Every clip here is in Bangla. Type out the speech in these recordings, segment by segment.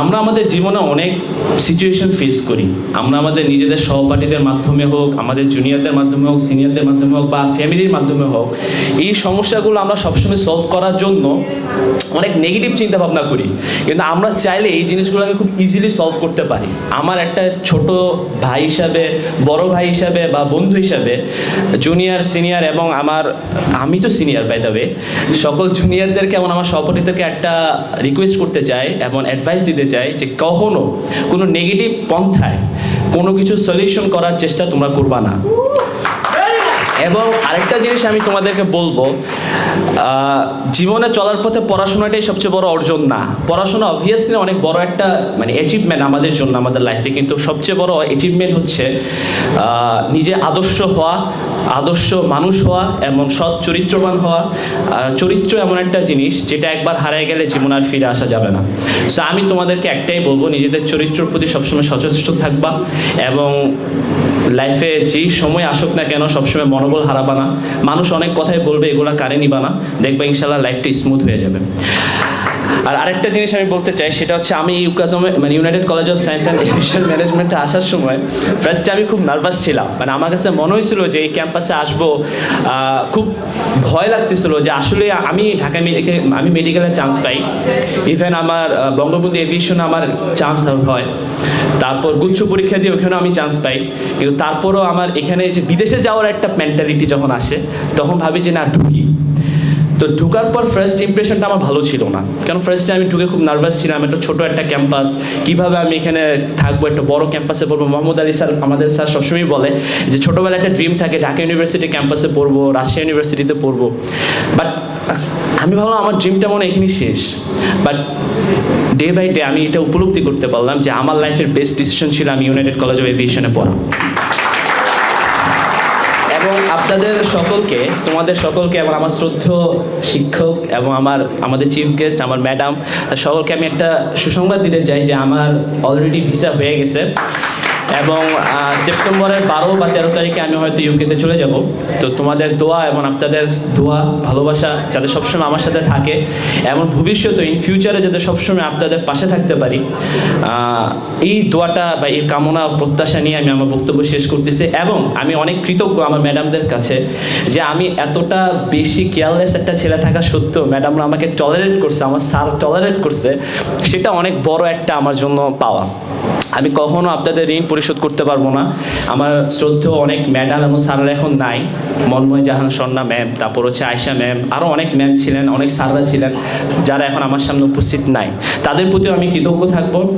আমরা আমাদের জীবনে অনেক সিচুয়েশন ফেস করি। আমরা আমাদের নিজেদের সহপাঠীদের মাধ্যমে হোক, আমাদের জুনিয়রদের মাধ্যমে হোক সিনিয়রদের মাধ্যমে হোক বা ফ্যামিলির মাধ্যমে হোক, এই সমস্যাগুলো আমরা সবসময় সলভ করার জন্য অনেক নেগেটিভ চিন্তা ভাবনা করি। কিন্তু আমরা চাইলে এই জিনিসগুলোকে খুব ইজিলি সলভ করতে পারি। আমার একটা ছোট ভাই হিসাবে, বড় ভাই হিসাবে বা বন্ধু হিসাবে জুনিয়র সিনিয়র এবং আমার, আমি তো সিনিয়র বাই দ্য সকল জুনিয়রদেরকে এবং আমার সহপাঠীদেরকে একটা রিকোয়েস্ট করতে চাই এবং অ্যাডভাইস দিতে চাই যে কখনো কোনো নেগেটিভ পন্থায় কোনো কিছু সলিউশন করার চেষ্টা তোমরা করবা না। এবং আরেকটা জিনিস আমি তোমাদেরকে বলব জীবনে চলার পথে পড়াশোনাটাই সবচেয়ে বড় অর্জন না। পড়াশোনা অবভিয়াসলি অনেক বড় একটা মানে অ্যাচিভমেন্ট আমাদের জন্য, আমাদের লাইফে কিন্তু সবচেয়ে বড় অ্যাচিভমেন্ট হচ্ছে নিজে আদর্শ হওয়া, আদর্শ মানুষ হওয়া এবং সৎ চরিত্রবান হওয়া। চরিত্র এমন একটা জিনিস যেটা একবার হারিয়ে গেলে জীবন আর ফিরে আসা যাবে না। সো আমি তোমাদেরকে একটাই বলব, নিজেদের চরিত্রের প্রতি সবসময় সচেষ্ট থাকবা এবং লাইফে যেই সময় আসুক না কেন, সবসময় মনোবল হারাবা না মানুষ অনেক কথাই বলবে, এগুলা কারে নিবা না দেখবে ইনশাল্লাহ লাইফটা স্মুথ হয়ে যাবে। আর আরেকটা জিনিস আমি বলতে চাই, সেটা হচ্ছে আমি ইউকাজমে মানে United College of Science and Aviation ম্যানেজমেন্টে আসার সময় ফার্স্টে আমি খুব নার্ভাস ছিলাম। মানে আমার কাছে মনে হয়েছিল যে এই ক্যাম্পাসে আসব খুব ভয় লাগতেছিল যে আসলে আমি ঢাকা আমি মেডিকেলে চান্স পাই। ইভেন আমার বঙ্গবন্ধু এভিয়েশনে আমার চান্স হয়। তারপর গুচ্ছ পরীক্ষা দিয়ে ওখানেও আমি চান্স পাই। কিন্তু তারপরও আমার এখানে যে বিদেশে যাওয়ার একটা মেন্টালিটি যখন আসে, তখন ভাবি যে না, ঢুকি। তো ঢুকার পর ফার্স্ট ইমপ্রেশনটা আমার ভালো ছিল না। কারণ ফার্স্টে আমি ঢুকে খুব নার্ভাস ছিলাম, একটা ছোট একটা ক্যাম্পাস কীভাবে আমি এখানে থাকব, একটা বড় ক্যাম্পাসে পড়ব। মোহাম্মদ আলী স্যার, আমাদের স্যার সবসময় বলে যে ছোটোবেলায় একটা ড্রিম থাকে, ঢাকা ইউনিভার্সিটি ক্যাম্পাসে পড়ব, রাজশাহী ইউনিভার্সিটিতে পড়ব। বাট আমি ভাবলাম আমার ড্রিমটা মনে এখানেই শেষ। বাট ডে বাই ডে আমি এটা উপলব্ধি করতে পারলাম যে আমার লাইফের বেস্ট ডিসিশন ছিল আমি ইউনাইটেড কলেজ অফ এভিয়েশনে পড়া। আপনাদের সকলকে, তোমাদের সকলকে এবং আমার শ্রদ্ধ শিক্ষক এবং আমার, আমাদের চিফ গেস্ট আমার ম্যাডাম সকলকে আমি একটা সুসংবাদ দিতে চাই যে আমার অলরেডি ভিসা হয়ে গেছে। এবং সেপ্টেম্বরের বারো বা তেরো তারিখে আমি হয়তো ইউকেতে চলে যাব। তো তোমাদের দোয়া এবং আপনাদের দোয়া, ভালোবাসা যাতে সবসময় আমার সাথে থাকে এবং ভবিষ্যতে ইন ফিউচারে যাতে সবসময় আপনাদের পাশে থাকতে পারি। এই দোয়াটা বা এই কামনা প্রত্যাশা নিয়ে আমি আমার বক্তব্য শেষ করতেছি এবং আমি অনেক কৃতজ্ঞ আমার ম্যাডামদের কাছে যে আমি এতটা বেশি কেয়ারলেস একটা ছেলে থাকা সত্ত্বেও ম্যাডামরা আমাকে টলারেট করছে, আমার স্যার টলারেট করছে, সেটা অনেক বড় একটা আমার জন্য পাওয়া। আমি কখনো আপনাদের ঋণ পরিশোধ করতে পারব না। আমার শ্রদ্ধেয় অনেক ম্যাডাম এবং স্যাররা এখন নাই। মনময় জাহান, সন্না ম্যাম, তারপর হচ্ছে আয়সা ম্যাম আরও অনেক ম্যাম ছিলেন, অনেক স্যাররা ছিলেন, যারা এখন আমার সামনে উপস্থিত নাই। তাদের প্রতিও আমি কৃতজ্ঞ থাকব।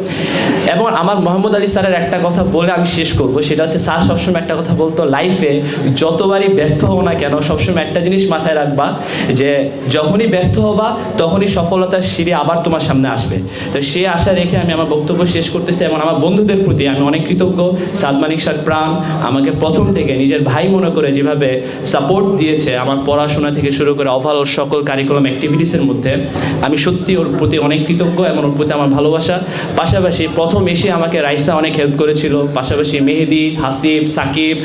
এবং আমার মোহাম্মদ আলী স্যারের একটা কথা বলে আমি শেষ করব, সেটা হচ্ছে স্যার সবসময় একটা কথা বলতো, লাইফে যতবারই ব্যর্থ হও না কেন, সবসময় একটা জিনিস মাথায় রাখবা, যে যখনই ব্যর্থ হবা, তখনই সফলতার সিঁড়ি আবার তোমার সামনে আসবে। তো সে আশা রেখে আমি আমার বক্তব্য শেষ করতেছি এবং আমার বন্ধুদের প্রতি আমি অনেক কৃতজ্ঞ। সাদমানিক স্যার প্রাণ আমাকে প্রথম থেকে নিজের ভাই মনে করে যেভাবে সাপোর্ট দিয়েছে আমার পড়াশোনা থেকে শুরু করে ওভারঅল সকল কারিকুলাম অ্যাক্টিভিটিসের মধ্যে। আমি সত্যি ওর প্রতি অনেক কৃতজ্ঞ এবং ওর প্রতি আমার ভালোবাসা। পাশাপাশি প্রথম এসে আমাকে রাইসা অনেক হেল্প করেছিল। পাশাপাশি মেহেদি, হাসিব, সাকিব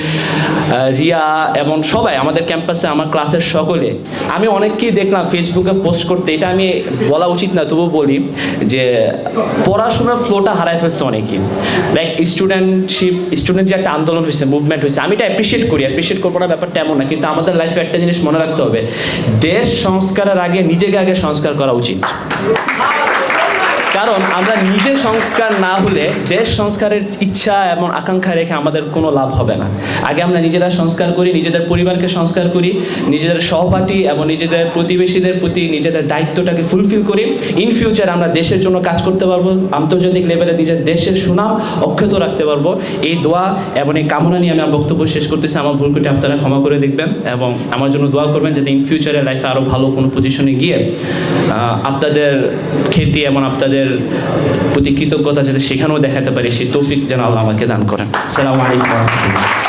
রিয়া এবং সবাই আমাদের ক্যাম্পাসে আমার ক্লাসের সকলে। আমি অনেককেই দেখলাম ফেসবুকে পোস্ট করতে। এটা আমি বলা উচিত না তবু বলি যে পড়াশোনার ফ্লোটা হারায় ফেলছে অনেকেই। লাইক স্টুডেন্টশিপ স্টুডেন্ট যে একটা আন্দোলন হয়েছে মুভমেন্ট হয়েছে, আমি এটা অ্যাপ্রিসিয়েট করি। অ্যাপ্রিসিয়েট করব না, ব্যাপারটা এমন না, কিন্তু আমাদের লাইফে একটা জিনিস মনে রাখতে হবে, দেশ সংস্কারের আগে নিজেকে আগে সংস্কার করা উচিত। কারণ আমরা নিজে সংস্কার না হলে দেশ সংস্কারের ইচ্ছা এবং আকাঙ্ক্ষা রেখে আমাদের কোনো লাভ হবে না। আগে আমরা নিজেরা সংস্কার করি, নিজেদের পরিবারকে সংস্কার করি, নিজেদের সহপাঠী এবং নিজেদের প্রতিবেশীদের প্রতি নিজেদের দায়িত্বটাকে ফুলফিল করি। ইন ফিউচার আমরা দেশের জন্য কাজ করতে পারব, আন্তর্জাতিক লেভেলে নিজের দেশের সুনাম অক্ষত রাখতে পারব। এই দোয়া এবং এই কামনা নিয়ে আমি বক্তব্য শেষ করতেছি। আমার ভুল করে আপনারা ক্ষমা করে দেখবেন এবং আমার জন্য দোয়া করবেন যাতে ইন ফিউচারে লাইফে আরও ভালো কোনো পজিশনে গিয়ে আপনাদের খ্যাতি এবং আপনাদের প্রতি কৃতজ্ঞতা যাতে সেখানেও দেখাতে পারি, সেই তৌফিক যেন আল্লাহ আমাকে দান করেন সালামু আলাইকুম।